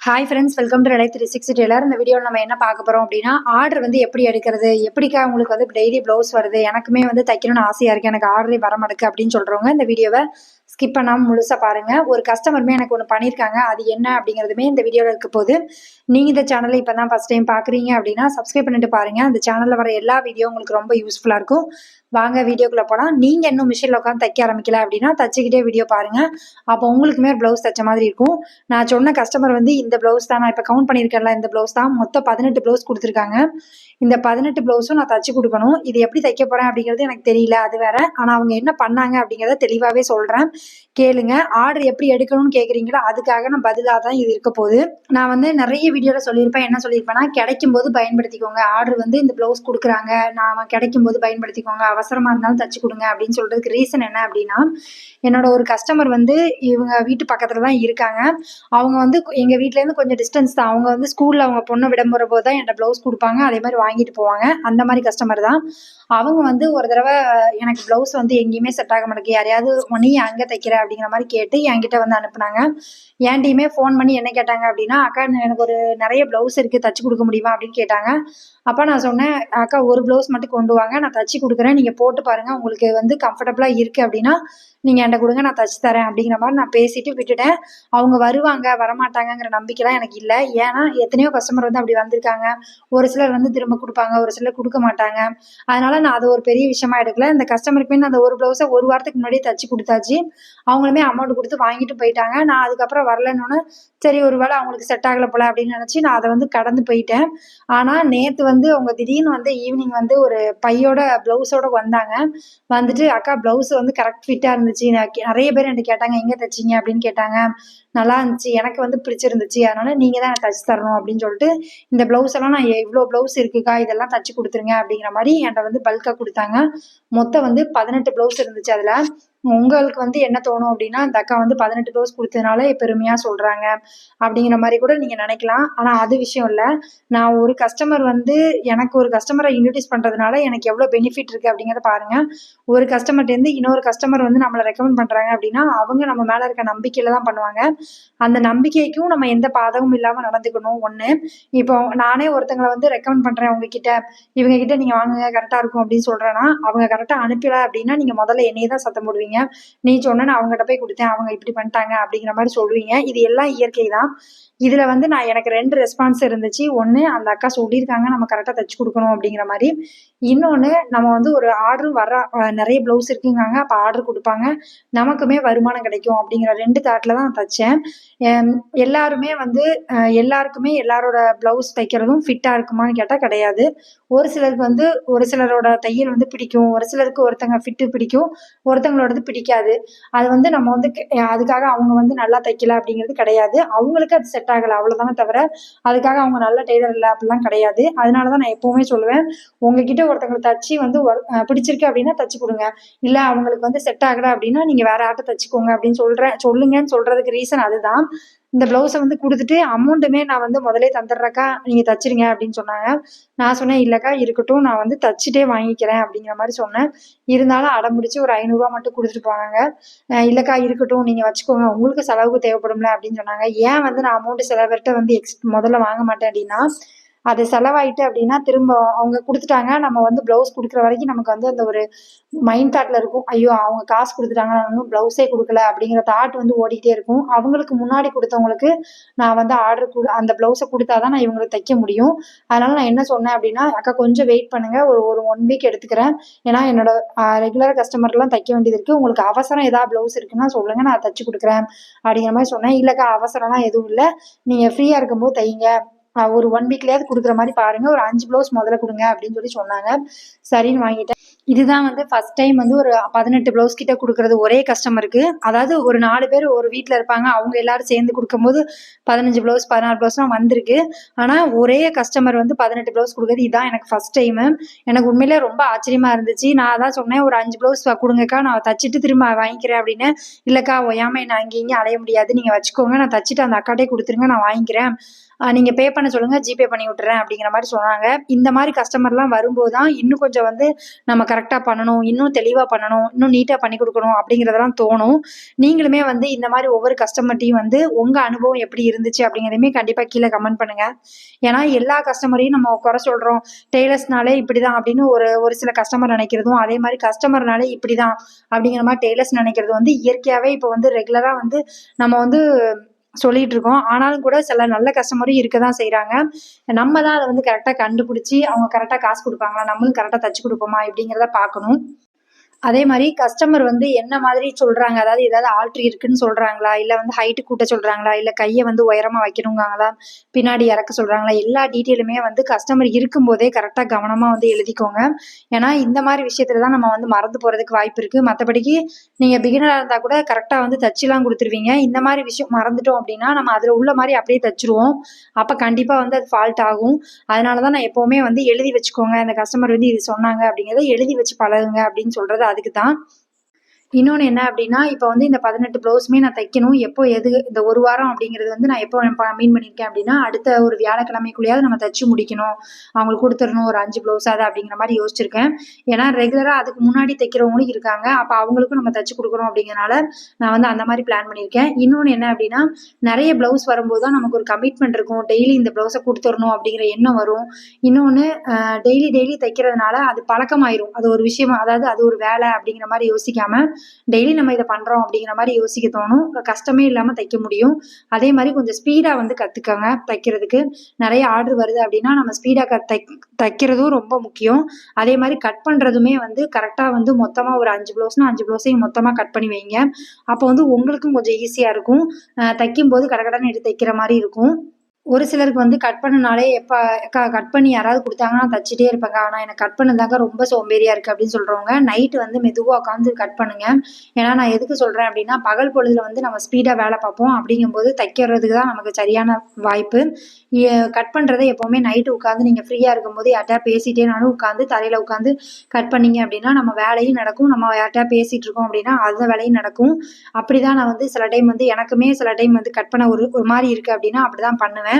Hi friends welcome to ரெடாய் three sixty tailor இந்த வீடியோவில் நம்ம என்ன பார்க்க போகிறோம் அப்படின்னா ஆர்டர் வந்து எப்படி எடுக்கிறது எப்படிக்கா உங்களுக்கு வந்து டெய்லி ப்ளவுஸ் வருது எனக்குமே வந்து தைக்கணும்னு ஆசையாக இருக்குது எனக்கு ஆர்டரே வர மாட்டேக்கு அப்படின்னு சொல்கிறவங்க இந்த வீடியோவை ஸ்கிப் பண்ணாமல் முழுசாக பாருங்கள் ஒரு கஸ்டமருமே எனக்கு ஒன்று பண்ணியிருக்காங்க அது என்ன அப்படிங்கிறதுமே இந்த வீடியோவில் இருக்க போது நீங்கள் இந்த சேனலை இப்போ தான் ஃபஸ்ட் டைம் பார்க்குறீங்க அப்படின்னா சப்ஸ்கிரைப் பண்ணிட்டு பாருங்கள் அந்த சேனலில் வர எல்லா வீடியோ உங்களுக்கு ரொம்ப யூஸ்ஃபுல்லாக இருக்கும். வாங்க வீடியோக்குள்ளே போனால் நீங்கள் இன்னும் மிஷினில் உட்காந்து தைக்க ஆரம்பிக்கல அப்படின்னா தச்சுக்கிட்டே வீடியோ பாருங்கள் அப்போ உங்களுக்குமே ப்ளவுஸ் தைச்ச மாதிரி இருக்கும். நான் சொன்ன கஸ்டமர் வந்து இந்த ப்ளவுஸ் தான் நான் இப்போ கவுண்ட் பண்ணியிருக்கேன்ல இந்த ப்ளவுஸ் தான் மொத்தம் பதினெட்டு ப்ளவுஸ் கொடுத்துருக்காங்க. இந்த பதினெட்டு ப்ளவுஸும் நான் தச்சு கொடுக்கணும். இது எப்படி தைக்க போகிறேன் அப்படிங்கிறது எனக்கு தெரியல அது வேற. ஆனால் அவங்க என்ன பண்ணாங்க அப்படிங்கிறத தெளிவாகவே சொல்கிறேன் கேளுங்க. ஆர்டர் எப்படி எடுக்கணும்னு கேட்குறீங்களோ அதுக்காக நான் பதிலாக தான் இது இருக்க போகுது. நான் வந்து நிறைய வீடியோவில் சொல்லியிருப்பேன் என்ன சொல்லியிருப்பேன்னா கிடைக்கும் போது பயன்படுத்திக்கோங்க. ஆர்டர் வந்து இந்த ப்ளவுஸ் கொடுக்குறாங்க. நான் கிடைக்கும் போது பயன்படுத்திக்கோங்க. அவசரமாக இருந்தாலும் தச்சு கொடுங்க அப்படின்னு சொல்கிறதுக்கு ரீசன் என்ன அப்படின்னா என்னோட ஒரு கஸ்டமர் வந்து இவங்க வீட்டு பக்கத்தில் தான் இருக்காங்க. அவங்க வந்து எங்கள் வீட்டிலேருந்து கொஞ்சம் டிஸ்டன்ஸ் தான். அவங்க வந்து ஸ்கூலில் அவங்க பொண்ணை விடம்புற போது தான் என்கிட்ட ப்ளவுஸ் கொடுப்பாங்க. அதே மாதிரி வாங்கிட்டு போவாங்க. அந்த மாதிரி கஸ்டமர் தான். அவங்க வந்து ஒரு தடவை எனக்கு ப்ளவுஸ் வந்து எங்கேயுமே செட் ஆக மாட்டேங்குது. யாரையாவது நீ அங்கே தைக்கிற? அப்படிங்கிற மாதிரி கேட்டு என்கிட்ட வந்து அனுப்புனாங்க. என்கிட்டயுமே ஃபோன் பண்ணி என்ன கேட்டாங்க அப்படின்னா அக்கா எனக்கு ஒரு நிறைய ப்ளவுஸ் இருக்குது தச்சு கொடுக்க முடியுமா? அப்படின்னு கேட்டாங்க. அப்போ நான் சொன்னேன் அக்கா ஒரு ப்ளவுஸ் மட்டும் கொண்டு வாங்க. நான் தச்சு கொடுக்குறேன். நீங்கள் போட்டு பாருங்கள் உங்களுக்கு வந்து கம்ஃபர்டபுளாக இருக்குது அப்படின்னா நீங்கள் என்கிட்ட கொடுங்க நான் தச்சு தரேன் அப்படிங்கிற மாதிரி நான் பேசிட்டு விட்டுட்டேன். அவங்க வருவாங்க வரமாட்டாங்கங்கிற நம்பிக்கைலாம் எனக்கு இல்லை. ஏன்னா எத்தனையோ கஸ்டமர் வந்து அப்படி வந்திருக்காங்க. ஒரு சிலர் வந்து திரும்ப கொடுப்பாங்க ஒரு சிலர் கொடுக்க மாட்டாங்க. அதனால நான் அதை ஒரு பெரிய விஷயமா எடுக்கல. இந்த கஸ்டமருக்கு நான் அந்த ஒரு ப்ளவுஸை ஒரு வாரத்துக்கு முன்னாடியே தச்சு கொடுத்தாச்சு. அவங்களுமே அமௌண்ட் கொடுத்து வாங்கிட்டு போயிட்டாங்க. நான் அதுக்கப்புறம் வரலன்னு சரி ஒரு வேளை அவங்களுக்கு செட் ஆகலை போல அப்படின்னு நினச்சி நான் அதை வந்து கடந்து போயிட்டேன். ஆனால் நேற்று வந்து அவங்க திடீர்னு வந்து ஈவினிங் வந்து ஒரு பையோட ப்ளவுஸோட வந்தாங்க. வந்துட்டு அக்கா ப்ளவுஸ் வந்து கரெக்ட் ஃபிட்டாக இருந்துச்சு. நிறைய பேர் என்கிட்ட கேட்டாங்க எங்கே தைச்சிங்க? அப்படின்னு கேட்டாங்க. நல்லா இருந்துச்சு. எனக்கு வந்து பிடிச்சிருந்துச்சு. அதனால நீங்கள் தான் தச்சு தரணும். அப்படின்னு சொல்லிட்டு இந்த ப்ளவுஸ் எல்லாம் நான் இவ்வளோ ப்ளவுஸ் இருக்குக்கா? இதெல்லாம் தச்சு கொடுத்துருங்க. அப்படிங்கிற மாதிரி என்கிட்ட வந்து பல்காக கொடுத்தாங்க. மொத்தம் வந்து பதினெட்டு ப்ளவுஸ் இருந்துச்சு அதில். உங்களுக்கு வந்து என்ன தோணும் அப்படின்னா இந்த அக்கா வந்து பதினெட்டு டோஸ் கொடுத்ததுனால பெருமையாக சொல்கிறாங்க அப்படிங்கிற மாதிரி கூட நீங்கள் நினைக்கலாம். ஆனால் அது விஷயம் இல்லை. நான் ஒரு கஸ்டமர் வந்து எனக்கு ஒரு கஸ்டமரை இன்ட்ரடியூஸ் பண்ணுறதுனால எனக்கு எவ்வளோ பெனிஃபிட் இருக்குது அப்படிங்கிறத பாருங்கள் ஒரு கஸ்டமர்ட்டேருந்து இன்னொரு கஸ்டமர் வந்து நம்மளை ரெக்கமெண்ட் பண்ணுறாங்க அப்படின்னா அவங்க நம்ம மேலே இருக்க நம்பிக்கையில் தான் பண்ணுவாங்க. அந்த நம்பிக்கைக்கும் நம்ம எந்த பாதகமும் இல்லாமல் நடந்துக்கணும். ஒன்று இப்போ நானே ஒருத்தங்களை வந்து ரெக்கமெண்ட் பண்ணுறேன் உங்ககிட்ட இவங்க கிட்ட நீங்கள் வாங்குங்க கரெக்டாக இருக்கும் அப்படின்னு சொல்கிறேன்னா அவங்க கரெக்டாக அனுப்பல அப்படின்னா நீங்கள் முதல்ல என்னையே தான் சத்தம் போடுவீங்க. சொல்லுவீங்க நீ சொன்ன நான் அவங்ககிட்ட போய் கொடுத்தேன் அவங்க இப்படி பண்ணிட்டாங்க அப்படிங்கிற மாதிரி சொல்லுவீங்க இது எல்லாம் இயற்கை தான். இதில் வந்து நான் எனக்கு ரெண்டு ரெஸ்பான்ஸ் இருந்துச்சு. ஒன்று அந்த அக்கா சொல்லியிருக்காங்க நம்ம கரெக்டாக தைச்சு கொடுக்கணும் அப்படிங்கிற மாதிரி. இன்னொன்று நம்ம வந்து ஒரு ஆர்டர் வர நிறைய ப்ளவுஸ் இருக்குங்காங்க அப்போ ஆர்டர் கொடுப்பாங்க. நமக்குமே வருமானம் கிடைக்கும் அப்படிங்கிற ரெண்டு தாட்டில் தான் தைச்சேன். எல்லாருமே வந்து எல்லாருக்குமே எல்லாரோட ப்ளவுஸ் தைக்கிறதும் ஃபிட்டாக இருக்குமான்னு கேட்டால் கிடையாது. ஒரு சிலருக்கு வந்து ஒரு சிலரோட தையல் வந்து பிடிக்கும். ஒரு சிலருக்கு ஒருத்தங்க ஃபிட்டு பிடிக்கும். ஒருத்தங்களோடது பிடிக்காது. அது வந்து நம்ம வந்து அதுக்காக அவங்க வந்து நல்லா தைக்கல அப்படிங்கிறது கிடையாது. அவங்களுக்கு அது செட் ஆகலை அவ்வளோதானே தவிர அதுக்காக அவங்க நல்ல டெய்லர் இல்லை அப்படிலாம் கிடையாது. அதனால தான் நான் எப்போவுமே சொல்லுவேன் உங்ககிட்ட ஒருத்தங்களை தச்சு வந்து பிடிச்சிருக்கு அப்படின்னா தச்சு கொடுங்க. இல்லை அவங்களுக்கு வந்து செட் ஆகலை அப்படின்னா நீங்கள் வேற ஆட்டை தச்சுக்கோங்க அப்படின்னு சொல்கிறேன் சொல்லுங்கன்னு சொல்கிறதுக்கு ரீசன் அதுதான். இந்த ப்ளவுஸை வந்து கொடுத்துட்டு அமௌண்ட்டுமே நான் வந்து முதலே தந்துடுறக்கா நீங்கள் தச்சிருங்க அப்படின்னு சொன்னாங்க. நான் சொன்னேன் இல்லைக்கா இருக்கட்டும் நான் வந்து தச்சுட்டே வாங்கிக்கிறேன் அப்படிங்கிற மாதிரி சொன்னேன். இருந்தாலும் அடம்பிடிச்சு ஒரு ஐநூறுரூவா மட்டும் கொடுத்துட்டு போனாங்க. இல்லைக்கா இருக்கட்டும் நீங்கள் வச்சுக்கோங்க உங்களுக்கு செலவுக்கு தேவைப்படும்ல அப்படின்னு சொன்னாங்க. ஏன் வந்து நான் அமௌண்ட்டு சில பேர்கிட்ட வந்து எக்ஸ் முதல்ல வாங்க மாட்டேன் அப்படின்னா அது செலவாயிட்டு அப்படின்னா திரும்ப அவங்க கொடுத்துட்டாங்க. நம்ம வந்து ப்ளவுஸ் கொடுக்குற வரைக்கும் நமக்கு வந்து அந்த ஒரு மைண்ட் தாட்டில் இருக்கும். ஐயோ அவங்க காசு கொடுத்துட்டாங்க. நான் இன்னும் ப்ளவுஸே கொடுக்கல அப்படிங்கிற தாட் வந்து ஓடிக்கிட்டே இருக்கும். அவங்களுக்கு முன்னாடி கொடுத்தவங்களுக்கு நான் வந்து ஆர்டர் கொடு அந்த ப்ளவுஸை கொடுத்தா தான் நான் இவங்களுக்கு தைக்க முடியும். அதனால நான் என்ன சொன்னேன் அப்படின்னா அக்கா கொஞ்சம் வெயிட் பண்ணுங்க. ஒரு ஒரு ஒன் வீக் எடுத்துக்கிறேன். ஏன்னா என்னோட ரெகுலர் கஸ்டமர்லாம் தைக்க வேண்டியது இருக்குது உங்களுக்கு அவசரம் ஏதாவது ப்ளவுஸ் இருக்குன்னா சொல்லுங்கள் நான் தைச்சு கொடுக்குறேன். அப்படிங்கிற மாதிரி சொன்னேன். இல்லைக்கா அவசரம்லாம் எதுவும் இல்லை. நீங்கள் ஃப்ரீயாக இருக்கும்போது தைங்க. ஒரு ஒன் வீக்லயாவது கொடுக்குற மாதிரி பாருங்க. ஒரு அஞ்சு ப்ளவுஸ் முதல்ல கொடுங்க அப்படின்னு சொல்லி சொன்னாங்க. சரின்னு வாங்கிட்டேன். இதுதான் வந்து ஃபர்ஸ்ட் டைம் வந்து ஒரு பதினெட்டு ப்ளவுஸ் கிட்ட கொடுக்கறது ஒரே கஸ்டமருக்கு அதாவது ஒரு நாலு பேர் ஒரு வீட்டில் இருப்பாங்க. அவங்க எல்லாரும் சேர்ந்து கொடுக்கும்போது பதினஞ்சு ப்ளவுஸ் பதினாறு ப்ளவுஸ்லாம் வந்திருக்கு. ஆனால் ஒரே கஸ்டமர் வந்து பதினெட்டு ப்ளவுஸ் கொடுக்குறது இதுதான் எனக்கு ஃபர்ஸ்ட் டைமு எனக்கு உண்மையிலே ரொம்ப ஆச்சரியமா இருந்துச்சு. நான் தான் சொன்னேன் ஒரு அஞ்சு ப்ளவுஸ் கொடுங்கக்கா நான் தச்சுட்டு திரும்ப வாங்கிக்கிறேன் அப்படின்னு. இல்லைக்கா ஒயாமல் நான் அங்கே இங்கே அலைய முடியாது. நீங்கள் வச்சுக்கோங்க. நான் தச்சுட்டு அந்த அக்காட்டே கொடுத்துருங்க நான் வாங்கிக்கிறேன். நீங்கள் பே பண்ண சொல்லுங்கள் ஜிபே பண்ணி விட்டுறேன் அப்படிங்கிற மாதிரி சொன்னாங்க. இந்த மாதிரி கஸ்டமர்லாம் வரும்போது தான் இன்னும் கொஞ்சம் வந்து நம்ம கரெக்டாக பண்ணணும் இன்னும் தெளிவாக பண்ணணும் இன்னும் நீட்டாக பண்ணி கொடுக்கணும் அப்படிங்கிறதெல்லாம் தோணும். நீங்களுமே வந்து இந்த மாதிரி ஒவ்வொரு கஸ்டமர்ட்டையும் வந்து உங்கள் அனுபவம் எப்படி இருந்துச்சு அப்படிங்கிறதையுமே கண்டிப்பாக கீழே கமெண்ட் பண்ணுங்கள் ஏன்னா எல்லா கஸ்டமரையும் நம்ம குறை சொல்கிறோம் டெய்லர்ஸ்னாலே இப்படி தான் அப்படின்னு ஒரு ஒரு சில கஸ்டமர் நினைக்கிறதும் அதே மாதிரி கஸ்டமர்னாலே இப்படி தான் அப்படிங்கிற மாதிரி டெய்லர்ஸ் நினைக்கிறது வந்து இயற்கையாகவே இப்போ வந்து ரெகுலராக வந்து நம்ம வந்து சொல்லிட்டு இருக்கோம் ஆனாலும் கூட சில நல்ல கஸ்டமரும் இருக்க தான் செய்கிறாங்க நம்ம தான் அதை வந்து கரெக்டாக கண்டுபிடிச்சி அவங்க கரெக்டாக காசு கொடுப்பாங்களா? நம்மளும் கரெக்டாக தச்சு கொடுப்போமா? இப்படிங்கிறத பார்க்கணும். அதே மாதிரி கஸ்டமர் வந்து என்ன மாதிரி சொல்கிறாங்க அதாவது ஏதாவது ஆல்ட்ரி இருக்குன்னு சொல்கிறாங்களா இல்லை வந்து ஹைட்டு கூட்ட சொல்கிறாங்களா இல்லை கையை வந்து உயரமாக வைக்கணுங்காங்களா? பின்னாடி இறக்க சொல்கிறாங்களா எல்லா டீட்டெயிலுமே வந்து கஸ்டமர் இருக்கும்போதே கரெக்டாக கவனமாக வந்து எழுதிக்கோங்க. ஏன்னா இந்த மாதிரி விஷயத்துல தான் நம்ம வந்து மறந்து போகிறதுக்கு வாய்ப்பு இருக்குது மற்றபடிக்கு நீங்கள் பிகினராக இருந்தால் கூட கரெக்டாக வந்து தச்சுலாம் கொடுத்துருவீங்க. இந்த மாதிரி விஷயம் மறந்துட்டோம் அப்படின்னா நம்ம அதில் உள்ள மாதிரி அப்படியே தச்சிருவோம். அப்போ கண்டிப்பாக வந்து அது ஃபால்ட் ஆகும். அதனால தான் நான் எப்போவுமே வந்து எழுதி வச்சுக்கோங்க. அந்த கஸ்டமர் வந்து இது சொன்னாங்க அப்படிங்கிறத எழுதி வச்சு பழகுங்க அப்படின்னு சொல்கிறது அதுக்கு தான் இன்னொன்று என்ன அப்படின்னா இப்போ வந்து இந்த பதினெட்டு ப்ளவுஸுமே நான் தைக்கணும். எப்போ எது இந்த ஒரு வாரம் அப்படிங்கிறது வந்து நான் எப்போ மீன் பண்ணியிருக்கேன் அப்படின்னா அடுத்த ஒரு வியாழக்கிழமைக்குள்ளேயாவது நம்ம தைச்சு முடிக்கணும். அவங்களுக்கு கொடுத்துடணும் ஒரு அஞ்சு ப்ளவுஸ் அது அப்படிங்கிற மாதிரி யோசிச்சிருக்கேன். ஏன்னா ரெகுலராக அதுக்கு முன்னாடி தைக்கிறவங்களும் இருக்காங்க. அப்போ அவங்களுக்கும் நம்ம தைச்சு கொடுக்கணும் அப்படிங்கிறனால நான் வந்து அந்த மாதிரி பிளான் பண்ணியிருக்கேன் இன்னொன்று என்ன அப்படின்னா நிறைய ப்ளவுஸ் வரும்போது தான் நமக்கு ஒரு கமிட்மெண்ட் இருக்கும். டெய்லி இந்த ப்ளவுஸை கொடுத்துடணும் அப்படிங்கிற எண்ணம் வரும். இன்னொன்று டெய்லி டெய்லி தைக்கிறதுனால அது பழக்கமாயிரும். அது ஒரு விஷயம் அதாவது அது ஒரு வேலை அப்படிங்கிற மாதிரி யோசிக்காமல் டெய்லி நம்ம இதை பண்ணுறோம் அப்படிங்கிற மாதிரி யோசிக்க தோணும். கஷ்டமே இல்லாமல் தைக்க முடியும். அதே மாதிரி கொஞ்சம் ஸ்பீடாக வந்து கற்றுக்கோங்க தைக்கிறதுக்கு நிறைய ஆர்டர் வருது அப்படின்னா நம்ம ஸ்பீடாக க தை தைக்கிறதும் ரொம்ப முக்கியம். அதே மாதிரி கட் பண்ணுறதுமே வந்து கரெக்டாக வந்து மொத்தமாக ஒரு அஞ்சு ப்ளவுஸ்னால் அஞ்சு ப்ளவுஸையும் மொத்தமாக கட் பண்ணி வைங்க. அப்போ வந்து உங்களுக்கும் கொஞ்சம் ஈஸியாக இருக்கும். தைக்கும்போது கடகடன்னு எடுத்து தைக்கிற மாதிரி இருக்கும். ஒரு சிலருக்கு வந்து கட் பண்ணனாலே எப்போ அக்கா கட் பண்ணி யாராவது கொடுத்தாங்கன்னா தச்சிட்டே இருப்பாங்க. ஆனால் எனக்கு கட் பண்ணதாங்க ரொம்ப சோம்பேறியாக இருக்குது அப்படின்னு சொல்கிறவங்க நைட்டு வந்து மெதுவாக உட்காந்து கட் பண்ணுங்கள் ஏன்னா நான் எதுக்கு சொல்கிறேன் அப்படின்னா பகல் பொழுதுல வந்து நம்ம ஸ்பீடாக வேலை பார்ப்போம். அப்படிங்கும்போது தைக்கிறதுக்கு தான் நமக்கு சரியான வாய்ப்பு. கட் பண்ணுறதை எப்போவுமே நைட்டு உட்காந்து நீங்கள் ஃப்ரீயாக இருக்கும்போது யார்ட்டா பேசிகிட்டே நானும் உட்காந்து தரையில் உட்காந்து கட் பண்ணிங்க அப்படின்னா நம்ம வேலையும் நடக்கும். நம்ம யார்ட்டா பேசிகிட்டு இருக்கோம் அப்படின்னா அந்த வேலையும் நடக்கும். அப்படி தான் நான் வந்து சில டைம் வந்து எனக்குமே சில டைம் வந்து கட் பண்ண ஒரு ஒரு மாதிரி இருக்குது அப்படின்னா அப்படி தான் பண்ணுவேன்.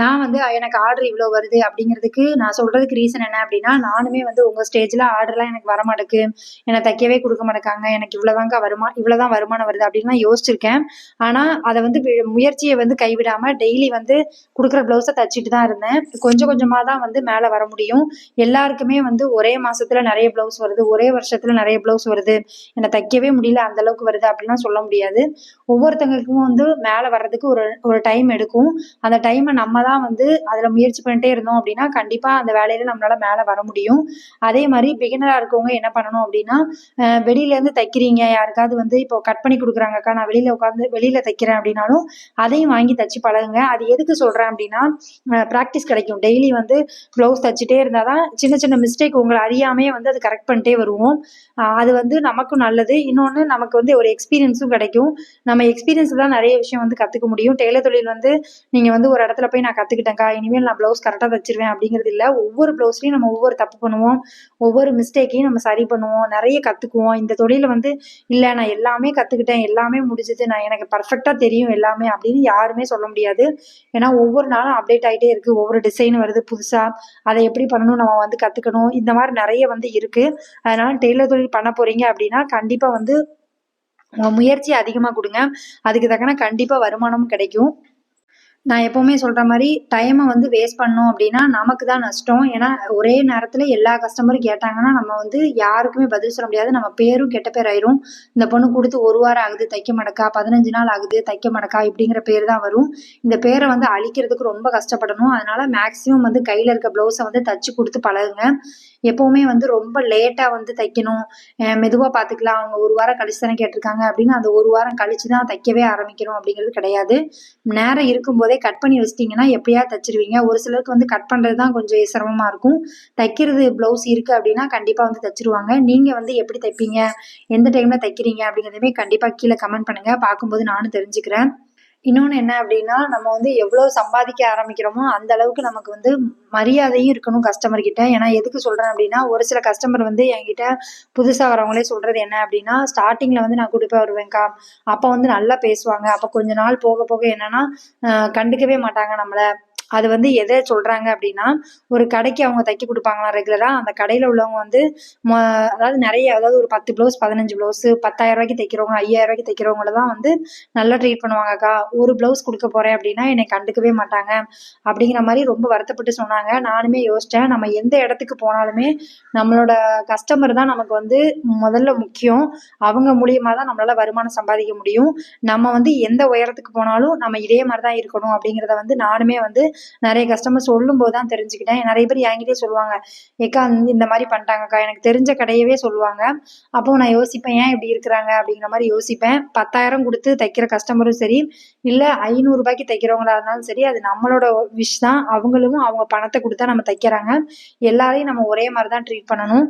நான் வந்து எனக்கு ஆர்டர் இவ்வளோ வருது அப்படிங்கிறதுக்கு நான் சொல்கிறதுக்கு ரீசன் என்ன அப்படின்னா நானுமே வந்து உங்கள் ஸ்டேஜில் ஆர்டர்லாம் எனக்கு வர மாட்டேக்கு என்னை தைக்கவே கொடுக்க மாட்டேக்காங்க எனக்கு இவ்வளோதாங்க வருமா இவ்வளோ தான் வருமானம் வருது அப்படின்லாம் யோசிச்சிருக்கேன். ஆனால் அதை வந்து முயற்சியை வந்து கைவிடாமல் டெய்லி வந்து கொடுக்குற ப்ளவுஸை தைச்சிட்டு தான் இருந்தேன். கொஞ்சம் கொஞ்சமாக தான் வந்து மேலே வர முடியும். எல்லாருக்குமே வந்து ஒரே மாதத்தில் நிறைய ப்ளவுஸ் வருது ஒரே வருஷத்தில் நிறைய ப்ளவுஸ் வருது. என்னை தைக்கவே முடியல அந்த அளவுக்கு வருது அப்படின்லாம் சொல்ல முடியாது. ஒவ்வொருத்தங்களுக்கும் வந்து மேலே வர்றதுக்கு ஒரு ஒரு டைம் எடுக்கும். அந்த டைமை நம்ம தான் வந்து அதில் முயற்சி பண்ணிட்டே இருந்தோம் அப்படின்னா கண்டிப்பாக அந்த வேலையில் நம்மளால் மேலே வர முடியும். அதே மாதிரி பிகினராக இருக்கவங்க என்ன பண்ணணும் அப்படின்னா வெளியிலேருந்து தைக்கிறீங்க. யாருக்காவது வந்து இப்போ கட் பண்ணி கொடுக்குறாங்கக்கா நான் வெளியில் உட்காந்து வெளியில் தைக்கிறேன் அப்படின்னாலும் அதையும் வாங்கி தச்சு பழகுங்க. அது எதுக்கு சொல்கிறேன் அப்படின்னா ப்ராக்டிஸ் கிடைக்கும். டெய்லி வந்து ப்ளவுஸ் தச்சுட்டே இருந்தால் தான் சின்ன சின்ன மிஸ்டேக் உங்களை அறியாமே வந்து அது கரெக்ட் பண்ணிட்டே வருவோம். அது வந்து நமக்கும் நல்லது. இன்னொன்று நமக்கு வந்து ஒரு எக்ஸ்பீரியன்ஸும் கிடைக்கும். நம்ம எக்ஸ்பீரியன்ஸ் தான் நிறைய விஷயம் வந்து கற்றுக்க முடியும். டெய்லர் தொழில் வந்து நீங்கள் வந்து ஒரு இடத்துல போய் நான் கற்றுக்கிட்டேன்க்கா இனிமேல் நான் ப்ளவுஸ் கரெக்டாக தச்சிருவேன் அப்படிங்கிறது இல்லை. ஒவ்வொரு ப்ளவுஸ்லையும் நம்ம ஒவ்வொரு தப்பு பண்ணுவோம். ஒவ்வொரு மிஸ்டேக்கையும் நம்ம சரி பண்ணுவோம். நிறைய கற்றுக்குவோம் இந்த தொழிலை வந்து இல்லை நான் எல்லாமே கற்றுக்கிட்டேன் எல்லாமே முடிஞ்சது. நான் எனக்கு பர்ஃபெக்டாக தெரியும் எல்லாமே அப்படின்னு யாருமே சொல்ல முடியாது. ஏன்னா ஒவ்வொரு நாளும் அப்டேட் ஆகிட்டே இருக்குது ஒவ்வொரு டிசைன் வருது புதுசாக அதை எப்படி பண்ணணும்? நம்ம வந்து கற்றுக்கணும் இந்த மாதிரி நிறைய வந்து இருக்குது அதனால் டெய்லர் தொழில் பண்ண போகிறீங்க அப்படின்னா கண்டிப்பாக வந்து முயற்சி அதிகமாக கொடுங்க. அதுக்கு தக்கன கண்டிப்பாக வருமானமும் கிடைக்கும். நான் எப்போவுமே சொல்கிற மாதிரி டைமை வந்து வேஸ்ட் பண்ணோம் அப்படின்னா நமக்கு தான் நஷ்டம். ஏன்னா ஒரே நேரத்தில் எல்லா கஸ்டமரும் கேட்டாங்கன்னா நம்ம வந்து யாருக்குமே பதில் சொல்ல முடியாது. நம்ம பேரும் கெட்ட பேர் ஆயிரும். இந்த பொண்ணு கொடுத்து ஒரு வாரம் ஆகுது தைக்க மடக்கா பதினஞ்சு நாள் ஆகுது தைக்க மடக்கா இப்படிங்கிற பேர் தான் வரும். இந்த பேரை வந்து அழிக்கிறதுக்கு ரொம்ப கஷ்டப்படணும். அதனால மேக்ஸிமம் வந்து கையில் இருக்க ப்ளவுஸை வந்து தச்சு கொடுத்து பழகுங்க. எப்போவுமே வந்து ரொம்ப லேட்டாக வந்து தைக்கணும். மெதுவாக பார்த்துக்கலாம் அவங்க ஒரு வாரம் கழிச்சு தானே கேட்டிருக்காங்க அப்படின்னு அந்த ஒரு வாரம் கழிச்சு தான் தைக்கவே ஆரம்பிக்கணும் அப்படிங்கிறது கிடையாது. நேரம் இருக்கும்போதே கட் பண்ணி வச்சிட்டிங்கன்னா எப்படியா தைச்சிருவீங்க? ஒரு சிலருக்கு வந்து கட் பண்ணுறது தான் கொஞ்சம் சிரமமாக இருக்கும். தைக்கிறது ப்ளவுஸ் இருக்குது அப்படின்னா கண்டிப்பாக வந்து தைச்சிருவாங்க. நீங்கள் வந்து எப்படி தைப்பீங்க? எந்த டைமில் தைக்கிறீங்க அப்படிங்கிறதுமே கண்டிப்பாக கீழே கமெண்ட் பண்ணுங்கள் பார்க்கும்போது நானும் தெரிஞ்சுக்கிறேன். இன்னொன்று என்ன அப்படின்னா நம்ம வந்து எவ்வளோ சம்பாதிக்க ஆரம்பிக்கிறோமோ அந்த அளவுக்கு நமக்கு வந்து மரியாதையும் இருக்கணும் கஸ்டமர் கிட்ட. ஏன்னா எதுக்கு சொல்கிறேன் அப்படின்னா ஒரு சில கஸ்டமர் வந்து என்கிட்ட புதுசாக வரவங்களே சொல்கிறது என்ன அப்படின்னா ஸ்டார்டிங்கில் வந்து நான் கூட்டிட்டு போய் வருவேன்க்கா. அப்போ வந்து நல்லா பேசுவாங்க. அப்போ கொஞ்ச நாள் போக போக என்னன்னா கண்டுக்கவே மாட்டாங்க நம்மளை. அது வந்து எதை சொல்கிறாங்க அப்படின்னா ஒரு கடைக்கு அவங்க தைக்க கொடுப்பாங்களாம் ரெகுலராக அந்த கடையில் உள்ளவங்க வந்து மொ- அதாவது நிறைய அதாவது ஒரு பத்து ப்ளவுஸ் பதினஞ்சு ப்ளவுஸ் பத்தாயிரம் ரூபாய்க்கு தைக்கிறவங்க ஐயாயிரம் ரூபாய்க்கு தைக்கிறவங்கள தான் வந்து நல்லா ட்ரீட் பண்ணுவாங்கக்கா ஒரு ப்ளவுஸ் கொடுக்க போகிறேன் அப்படின்னா என்னை கண்டுக்கவே மாட்டாங்க. அப்படிங்கிற மாதிரி ரொம்ப வருத்தப்பட்டு சொன்னாங்க. நானுமே யோசித்தேன் நம்ம எந்த இடத்துக்கு போனாலுமே நம்மளோட கஸ்டமர் தான் நமக்கு வந்து முதல்ல முக்கியம். அவங்க மூலியமாக தான் நம்மளால் வருமானம் சம்பாதிக்க முடியும். நம்ம வந்து எந்த உயரத்துக்கு போனாலும் நம்ம இதே மாதிரி தான் இருக்கணும் அப்படிங்கிறத வந்து நானுமே வந்து நிறைய கஸ்டமர் சொல்லும் போது தான் தெரிஞ்சுக்கிட்டேன். நிறைய பேர் என்கிட்டயே சொல்லுவாங்க ஏக்கா இந்த- இந்த மாதிரி பண்ணிட்டாங்கக்கா. எனக்கு தெரிஞ்ச கடையவே சொல்லுவாங்க. அப்போ நான் யோசிப்பேன் ஏன் இப்படி இருக்கிறாங்க? அப்படிங்கிற மாதிரி யோசிப்பேன். பத்தாயிரம் கொடுத்து தைக்கிற கஸ்டமரும் சரி இல்லை ஐநூறுரூபாய்க்கு தைக்கிறவங்களா இருந்தாலும் சரி அது நம்மளோட விஷ் தான். அவங்களும் அவங்க பணத்தை கொடுத்தா நம்ம தைக்கிறாங்க. எல்லாரையும் நம்ம ஒரே மாதிரி தான் ட்ரீட் பண்ணணும்.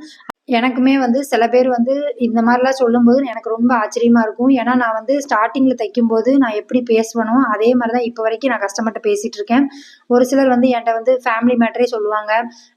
எனக்குமே வந்து சில பேர் வந்து இந்த மாதிரிலாம் சொல்லும்போது எனக்கு ரொம்ப ஆச்சரியமாக இருக்கும். ஏன்னா நான் வந்து ஸ்டார்டிங்கில் தைக்கும்போது நான் எப்படி பேசுவேனோ அதே மாதிரி தான் இப்போ வரைக்கும் நான் கஸ்டமர்கிட்ட பேசிகிட்டு இருக்கேன். ஒரு சிலர் வந்து என்கிட்ட வந்து ஃபேமிலி மேட்டரே சொல்லுவாங்க.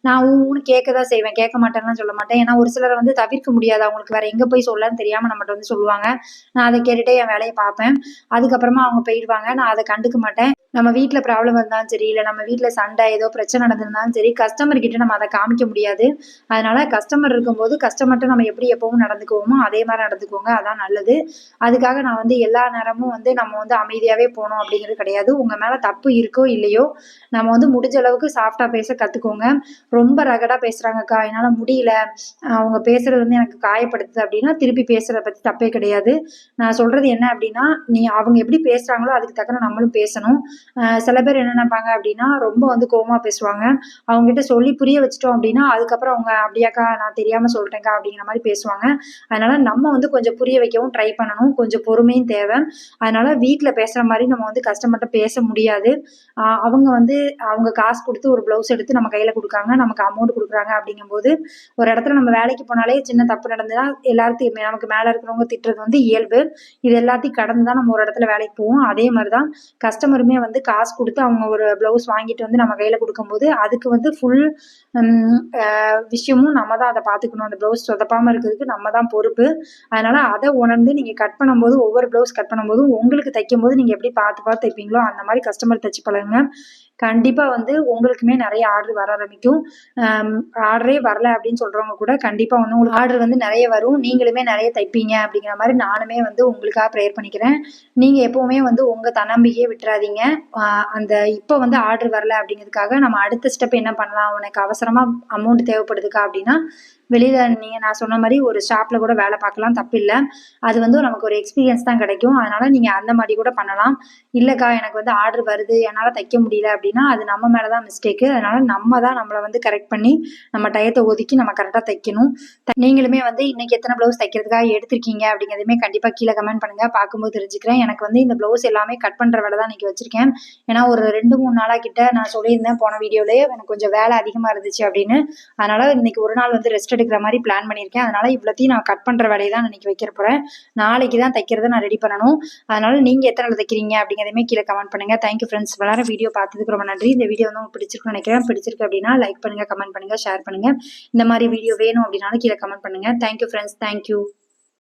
நான் ஊன்னு கேட்க தான் செய்வேன். கேட்க மாட்டேன்லாம் சொல்ல மாட்டேன். ஏன்னா ஒரு சிலரை வந்து தவிர்க்க முடியாது. அவங்களுக்கு வேறு எங்கே போய் சொல்லன்னு தெரியாமல் நம்மகிட்ட வந்து சொல்லுவாங்க. நான் அதை கேட்டுட்டே என் வேலையை பார்ப்பேன். அதுக்கப்புறமா அவங்க போயிடுவாங்க. நான் அதை கண்டுக்க மாட்டேன். நம்ம வீட்டில் ப்ராப்ளம் இருந்தாலும் சரி இல்லை நம்ம வீட்டில் சண்டை ஏதோ பிரச்சனை நடந்திருந்தாலும் சரி கஸ்டமர்கிட்ட நம்ம அதை காமிக்க முடியாது. அதனால கஸ்டமர் இருக்கும் இருக்கும்போது கஸ்டமர்கிட்ட நம்ம எப்படி எப்பவும் நடந்துக்குவோமோ அதே மாதிரி நடந்துக்கோங்க அதான் நல்லது. அதுக்காக நான் வந்து எல்லா நேரமும் வந்து நம்ம வந்து அமைதியாகவே போகணும் அப்படிங்கிறது கிடையாது. உங்கள் மேலே தப்பு இருக்கோ இல்லையோ நம்ம வந்து முடிஞ்ச அளவுக்கு சாஃப்டாக பேச கற்றுக்கோங்க ரொம்ப ரகடாக பேசுகிறாங்கக்கா என்னால் முடியல. அவங்க பேசுறது வந்து எனக்கு காயப்படுத்துது அப்படின்னா திருப்பி பேசுகிறத பற்றி தப்பே கிடையாது. நான் சொல்கிறது என்ன அப்படின்னா நீ அவங்க எப்படி பேசுகிறாங்களோ அதுக்கு தக்கன நம்மளும் பேசணும். சில பேர் என்ன நினைப்பாங்க அப்படின்னா ரொம்ப வந்து கோபமாக பேசுவாங்க. அவங்ககிட்ட சொல்லி புரிய வச்சிட்டோம் அப்படின்னா அதுக்கப்புறம் அவங்க அப்படியாக்கா நான் தெரியாம சொல்லிட்டேன்க்கா அப்படிங்கிற மாதிரி பேசுவாங்க. அதனால நம்ம வந்து கொஞ்சம் புரிய வைக்கவும் ட்ரை பண்ணணும். கொஞ்சம் பொறுமையும் தேவை. அதனால வீட்டில் பேசுற மாதிரி நம்ம வந்து கஸ்டமர்கிட்ட பேச முடியாது. அவங்க வந்து அவங்க காசு கொடுத்து ஒரு ப்ளவுஸ் எடுத்து நம்ம கையில கொடுக்காங்க நமக்கு அமௌண்ட் கொடுக்குறாங்க அப்படிங்கும்போது ஒரு இடத்துல நம்ம வேலைக்கு போனாலே சின்ன தப்பு நடந்ததுன்னா எல்லாத்தையும் நமக்கு மேலே இருக்கிறவங்க திட்டுறது வந்து இயல்பு. இது எல்லாத்தையும் கடந்து தான் நம்ம ஒரு இடத்துல வேலைக்கு போவோம். அதே மாதிரி தான் கஸ்டமருமே வந்து காசு கொடுத்து அவங்க ஒரு ப்ளவுஸ் வாங்கிட்டு வந்து நம்ம கையில் கொடுக்கும்போது அதுக்கு வந்து ஃபுல் விஷயமும் நம்ம தான் அதை பார்த்துக்கணும். அந்த ப்ளவுஸ் சொதப்பாமல் இருக்கிறதுக்கு நம்ம தான் பொறுப்பு. அதனால் அதை உணர்ந்து நீங்கள் கட் பண்ணும்போது ஒவ்வொரு ப்ளவுஸ் கட் பண்ணும்போதும் உங்களுக்கு தைக்கும் போது நீங்கள் எப்படி பார்த்து பார்த்து தைப்பீங்களோ அந்த மாதிரி கஸ்டமர் தைச்சு பழகுங்க. கண்டிப்பாக வந்து உங்களுக்குமே நிறைய ஆர்டர் வர ஆரம்பிக்கும். ஆர்டரே வரல அப்படின்னு சொல்கிறவங்க கூட கண்டிப்பாக வந்து உங்களுக்கு ஆர்டர் வந்து நிறைய வரும். நீங்களுமே நிறைய தைப்பீங்க அப்படிங்கிற மாதிரி நானுமே வந்து உங்களுக்காக ப்ரேயர் பண்ணிக்கிறேன். நீங்கள் எப்போவுமே வந்து உங்கள் தன்னம்பிக்கையை விட்டுறாதீங்க. அந்த இப்போ வந்து ஆர்டர் வரல அப்படிங்கிறதுக்காக நம்ம அடுத்த ஸ்டெப் என்ன பண்ணலாம்? உனக்கு அவசரமாக அமௌண்ட் தேவைப்படுதுக்கா அப்படின்னா வெளியில் நீங்கள் நான் சொன்ன மாதிரி ஒரு ஷாப்பில் கூட வேலை பார்க்கலாம். தப்பில்லை அது வந்து நமக்கு ஒரு எக்ஸ்பீரியன்ஸ் தான் கிடைக்கும். அதனால் நீங்கள் அந்த மாதிரி கூட பண்ணலாம். இல்லைக்கா எனக்கு வந்து ஆர்டர் வருது. என்னால் தைக்க முடியல அப்படின்னு அப்படின்னா அது நம்ம மேலே தான் மிஸ்டேக்கு அதனால் நம்ம தான் நம்மளை வந்து கரெக்ட் பண்ணி நம்ம டயத்தை ஒதுக்கி நம்ம கரெக்டாக தைக்கணும். நீங்களுமே வந்து இன்னைக்கு எத்தனை ப்ளவுஸ் தைக்கிறதுக்காக எடுத்திருக்கீங்க அப்படிங்கிறதுமே கண்டிப்பாக கீழே கமெண்ட் பண்ணுங்கள் பார்க்கும்போது தெரிஞ்சுக்கிறேன். எனக்கு வந்து இந்த ப்ளவுஸ் எல்லாமே கட் பண்ணுற வேலை தான் இன்னைக்கு வச்சிருக்கேன். ஏன்னா ஒரு ரெண்டு மூணு நாளாக கிட்ட நான் சொல்லியிருந்தேன் போன வீடியோலேயே எனக்கு கொஞ்சம் வேலை அதிகமாக இருந்துச்சு அப்படின்னு. அதனால் இன்னைக்கு ஒரு நாள் வந்து ரெஸ்ட் எடுக்கிற மாதிரி பிளான் பண்ணியிருக்கேன். அதனால் இவ்வளோத்தையும் நான் கட் பண்ணுற வேலையை தான் இன்னைக்கு வைக்க போகிறேன் நாளைக்கு தான் தைக்கிறத நான் ரெடி பண்ணணும். அதனால் நீங்கள் எத்தனை தைக்கிறீங்க அப்படிங்கிறதுமே கீழே கமெண்ட் பண்ணுங்கள் தேங்க்யூ ஃப்ரெண்ட்ஸ் வளர வீடியோ பார்த்ததுக்கு ரொம்ப நன்றி. இந்த வீடியோ வந்து உங்களுக்கு பிடிச்சிருக்குன்னு நினைக்கிறேன். பிடிச்சிருக்கு அப்படின்னா லைக் பண்ணுங்கள் கமெண்ட் பண்ணுங்கள் ஷேர் பண்ணுங்கள் இந்த மாதிரி வீடியோ வேணும் அப்படின்னாலும் கீழே கமெண்ட் பண்ணுங்கள் தேங்க்யூ ஃப்ரெண்ட்ஸ் தேங்க்யூ